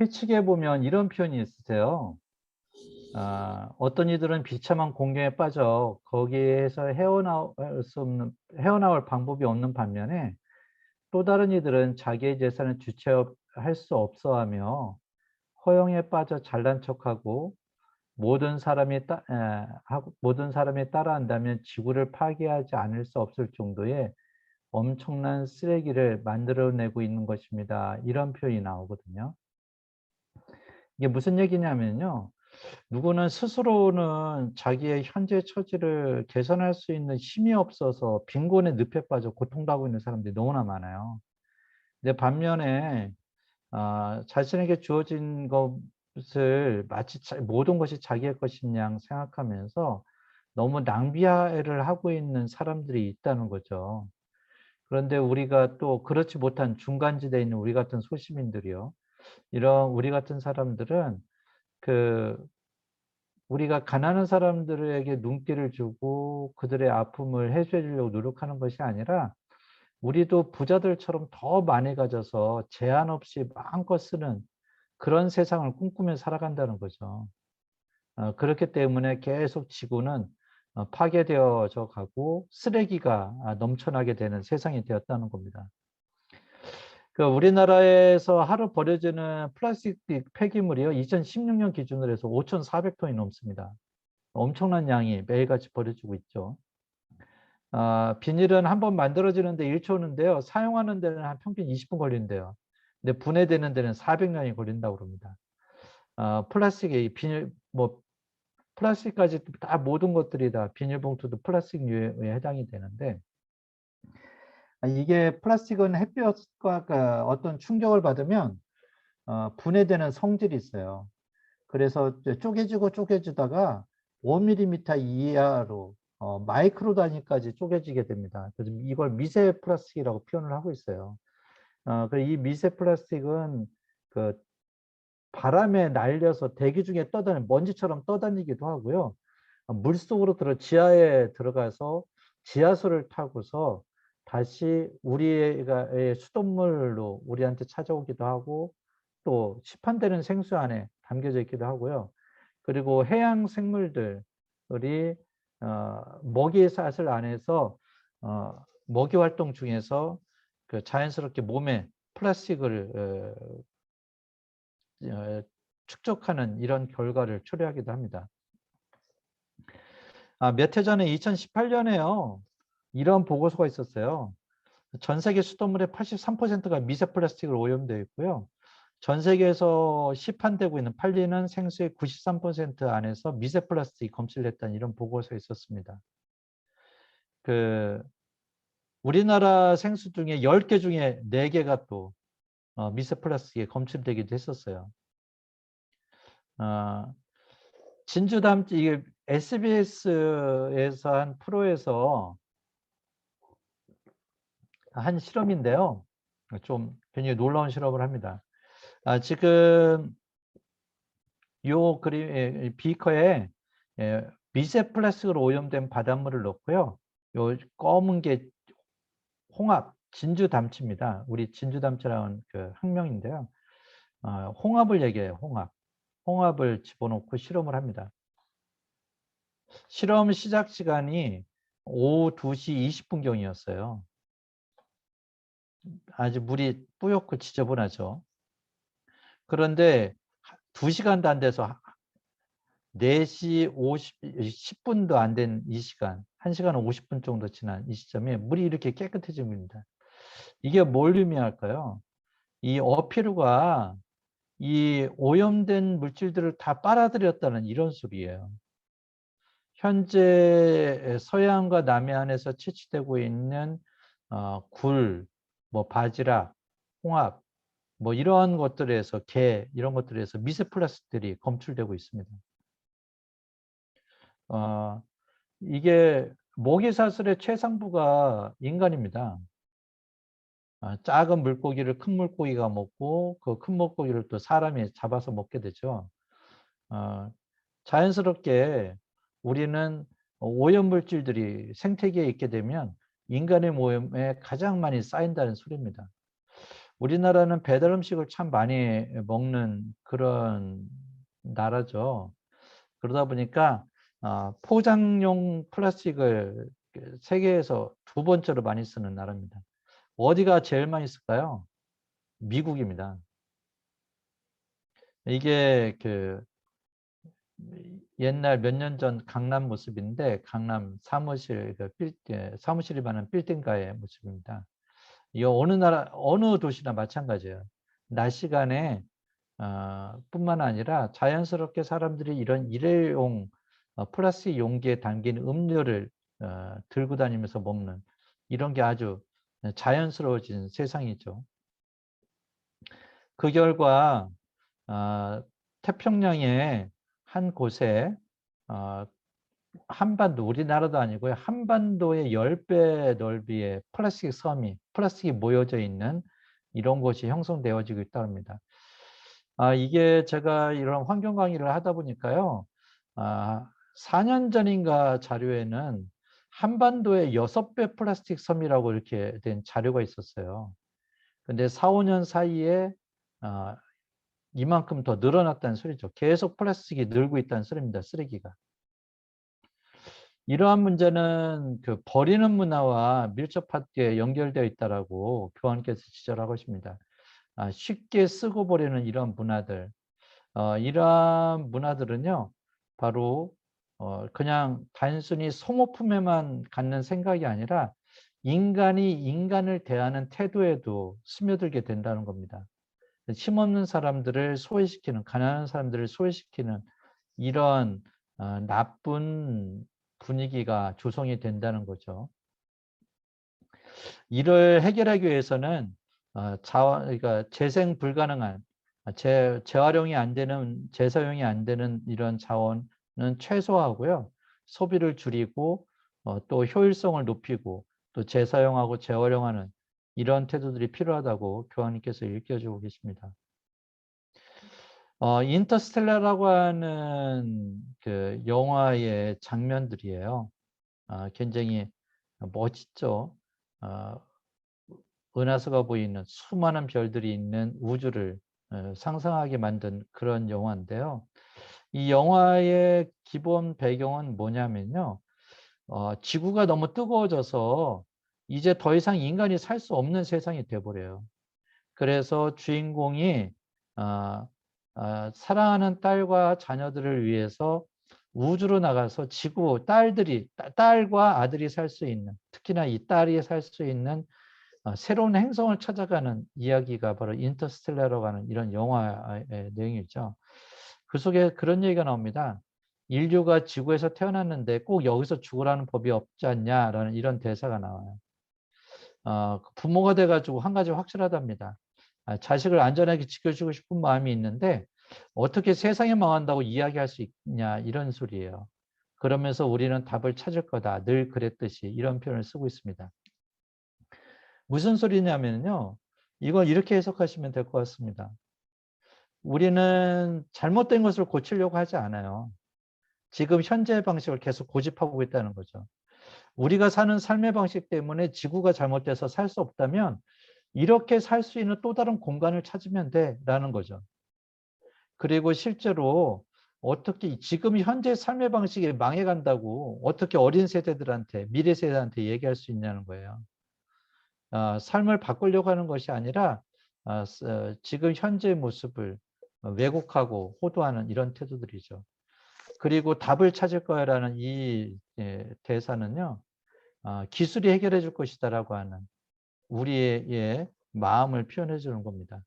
회칙에 보면 이런 표현이 있으세요. 아, 어떤 이들은 비참한 공경에 빠져 거기에서 헤어나올 수 없는 헤어나올 방법이 없는 반면에 또 다른 이들은 자기의 재산을 주체할 수 없어하며 허영에 빠져 잘난 척하고 모든 사람이 따, 에, 하고, 모든 사람이 따라한다면 지구를 파괴하지 않을 수 없을 정도의 엄청난 쓰레기를 만들어내고 있는 것입니다. 이런 표현이 나오거든요. 이게 무슨 얘기냐면요. 누구는 스스로는 자기의 현재 처지를 개선할 수 있는 힘이 없어서 빈곤의 늪에 빠져 고통당하고 있는 사람들이 너무나 많아요. 근데 반면에 아, 자신에게 주어진 것을 마치 자- 모든 것이 자기의 것인 양 생각하면서 너무 낭비를 하고 있는 사람들이 있다는 거죠. 그런데 우리가 또 그렇지 못한 중간지대에 있는 우리 같은 소시민들이요. 이런 우리 같은 사람들은 그 우리가 가난한 사람들에게 눈길을 주고 그들의 아픔을 해소해 주려고 노력하는 것이 아니라 우리도 부자들처럼 더 많이 가져서 제한 없이 마음껏 쓰는 그런 세상을 꿈꾸며 살아간다는 거죠. 어, 그렇기 때문에 계속 지구는 어, 파괴되어져 가고 쓰레기가 아, 넘쳐나게 되는 세상이 되었다는 겁니다. 그 우리나라에서 하루 버려지는 플라스틱 폐기물이요. 2016년 기준으로 해서 5,400톤이 넘습니다. 엄청난 양이 매일같이 버려지고 있죠. 아, 비닐은 한 번 만들어지는데 1초는데요. 사용하는 데는 한 평균 20분 걸린대요. 근데 분해되는 데는 400년이 걸린다고 그럽니다. 아, 플라스틱이 비닐 뭐 플라스틱까지 다 모든 것들이 다 비닐봉투도 플라스틱류에 해당이 되는데 아, 이게 플라스틱은 햇볕과 그 어떤 충격을 받으면 어, 분해되는 성질이 있어요. 그래서 쪼개지고 쪼개지다가 5mm 이하로 어, 마이크로 단위까지 쪼개지게 됩니다. 그래서 이걸 미세 플라스틱이라고 표현을 하고 있어요. 어, 그이 미세 플라스틱은 그 바람에 날려서 대기 중에 떠다니는 먼지처럼 떠다니기도 하고요. 어, 물 속으로 들어 지하에 들어가서 지하수를 타고서 다시 우리가 의 수돗물로 우리한테 찾아오기도 하고 또 시판되는 생수 안에 담겨져 있기도 하고요. 그리고 해양 생물들이 어, 먹이 사슬 안에서 어, 먹이 활동 중에서 그 자연스럽게 몸에 플라스틱을 어, 어, 축적하는 이런 결과를 초래하기도 합니다. 아, 몇 해 전에 2018년에요. 이런 보고서가 있었어요. 전 세계 수돗물의 83%가 미세 플라스틱으로 오염되어 있고요. 전 세계에서 시판되고 있는 팔리는 생수의 93% 안에서 미세 플라스틱이 검출됐다는 이런 보고서가 있었습니다. 그 우리나라 생수 중에 10개 중에 4개가 또 어, 미세 플라스틱에 검출되기도 했었어요. 어, 진주 다음 이게 SBS에서 한 프로에서 한 실험인데요. 좀 굉장히 놀라운 실험을 합니다. 아, 지금 요 그림 에, 비커에 에, 미세 플라스틱으로 오염된 바닷물을 넣고요. 요 검은 게 홍합 진주 담치입니다. 우리 진주 담치라는 그 학명인데요. 어, 홍합을 얘기해요. 홍합. 홍합을 집어넣고 실험을 합니다. 실험 시작 시간이 오후 2시 20분경이었어요. 아주 물이 뿌옇고 지저분하죠. 그런데 2시간도 안 돼서 4시 50, 10분도 안 된 이 시간, 1시간 50분 정도 지난 이 시점에 물이 이렇게 깨끗해집니다. 이게 뭘 의미할까요? 이 어피루가 이 오염된 물질들을 다 빨아들였다는 이런 소리예요. 현재 서해안과 남해안에서 채취되고 있는 어, 굴, 뭐 바지락, 홍합, 뭐 이러한 것들에서 게 이런 것들에서 미세 플라스틱들이 검출되고 있습니다. 어, 이게 모기사슬의 최상부가 인간입니다. 아, 작은 물고기를 큰 물고기가 먹고 그 큰 물고기를 또 사람이 잡아서 먹게 되죠. 어, 자연스럽게 우리는 오염물질들이 생태계에 있게 되면 인간의 모염에 가장 많이 쌓인다는 소리입니다. 우리나라는 배달 음식을 참 많이 먹는 그런 나라죠. 그러다 보니까 어, 포장용 플라스틱을 그 세계에서 두 번째로 많이 쓰는 나라입니다. 어디가 제일 많이 쓸까요? 미국입니다. 이게 그 옛날 몇 년 전 강남 모습인데 강남 사무실 그 빌, 예, 사무실이 많은 빌딩가의 모습입니다. 이 어느 나라 어느 도시나 마찬가지예요. 낮 시간에 어, 뿐만 아니라 자연스럽게 사람들이 이런 일회용 어, 플라스틱 용기에 담긴 음료를 어, 들고 다니면서 먹는 이런 게 아주 자연스러워진 세상이죠. 그 결과 어, 태평양의 한 곳에 어, 한반도 우리나라도 아니고요 한반도의 10배 넓이의 플라스틱 섬이 플라스틱이 모여져 있는 이런 곳이 형성되어지고 있다 합니다. 아, 이게 제가 이런 환경 강의를 하다 보니까요. 아, 4년 전인가 자료에는 한반도의 6배 플라스틱 섬이라고 이렇게 된 자료가 있었어요. 근데 4, 5년 사이에 아, 이만큼 더 늘어났다는 소리죠. 계속 플라스틱이 늘고 있다는 소리입니다. 쓰레기가. 이러한 문제는 그 버리는 문화와 밀접하게 연결되어 있다라고 교환께서 지적하고 있습니다. 아, 쉽게 쓰고 버리는 이런 문화들, 어, 이러한 문화들은요, 바로 어, 그냥 단순히 소모품에만 갖는 생각이 아니라 인간이 인간을 대하는 태도에도 스며들게 된다는 겁니다. 힘없는 사람들을 소외시키는 가난한 사람들을 소외시키는 이런 어, 나쁜 분위기가 조성이 된다는 거죠. 이를 해결하기 위해서는 어, 자원, 그러니까 재생 불가능한 재, 재활용이 안 되는 재사용이 안 되는 이런 자원은 최소화하고요. 소비를 줄이고 어, 또 효율성을 높이고 또 재사용하고 재활용하는 이런 태도들이 필요하다고 교황님께서 읽혀주고 계십니다. 어, 인터스텔라라고 하는 그 영화의 장면들이에요. 어, 굉장히 멋있죠. 어, 은하수가 보이는 수많은 별들이 있는 우주를 어, 상상하게 만든 그런 영화인데요. 이 영화의 기본 배경은 뭐냐면요. 어, 지구가 너무 뜨거워져서 이제 더 이상 인간이 살 수 없는 세상이 돼버려요. 그래서 주인공이 어, 어, 사랑하는 딸과 자녀들을 위해서 우주로 나가서 지구 딸들이 딸과 아들이 살 수 있는 특히나 이 딸이 살 수 있는 어, 새로운 행성을 찾아가는 이야기가 바로 인터스텔라라고 하는 이런 영화의 내용이죠. 그 속에 그런 얘기가 나옵니다. 인류가 지구에서 태어났는데 꼭 여기서 죽으라는 법이 없지 않냐라는 이런 대사가 나와요. 어, 그 부모가 돼가지고 한 가지 확실하답니다. 아, 자식을 안전하게 지켜주고 싶은 마음이 있는데 어떻게 세상이 망한다고 이야기할 수 있냐 이런 소리예요. 그러면서 우리는 답을 찾을 거다. 늘 그랬듯이 이런 표현을 쓰고 있습니다. 무슨 소리냐면요. 이걸 이렇게 해석하시면 될 것 같습니다. 우리는 잘못된 것을 고치려고 하지 않아요. 지금 현재 방식을 계속 고집하고 있다는 거죠. 우리가 사는 삶의 방식 때문에 지구가 잘못돼서 살 수 없다면 이렇게 살 수 있는 또 다른 공간을 찾으면 돼라는 거죠. 그리고 실제로 어떻게 지금 현재 삶의 방식이 망해간다고 어떻게 어린 세대들한테 미래 세대한테 얘기할 수 있냐는 거예요. 어, 삶을 바꾸려고 하는 것이 아니라 어, 어, 지금 현재 모습을 왜곡하고 호도하는 이런 태도들이죠. 그리고 답을 찾을 거야라는 이 예, 대사는요. 아, 기술이 해결해 줄 것이다라고 하는 우리의 마음을 표현해 주는 겁니다.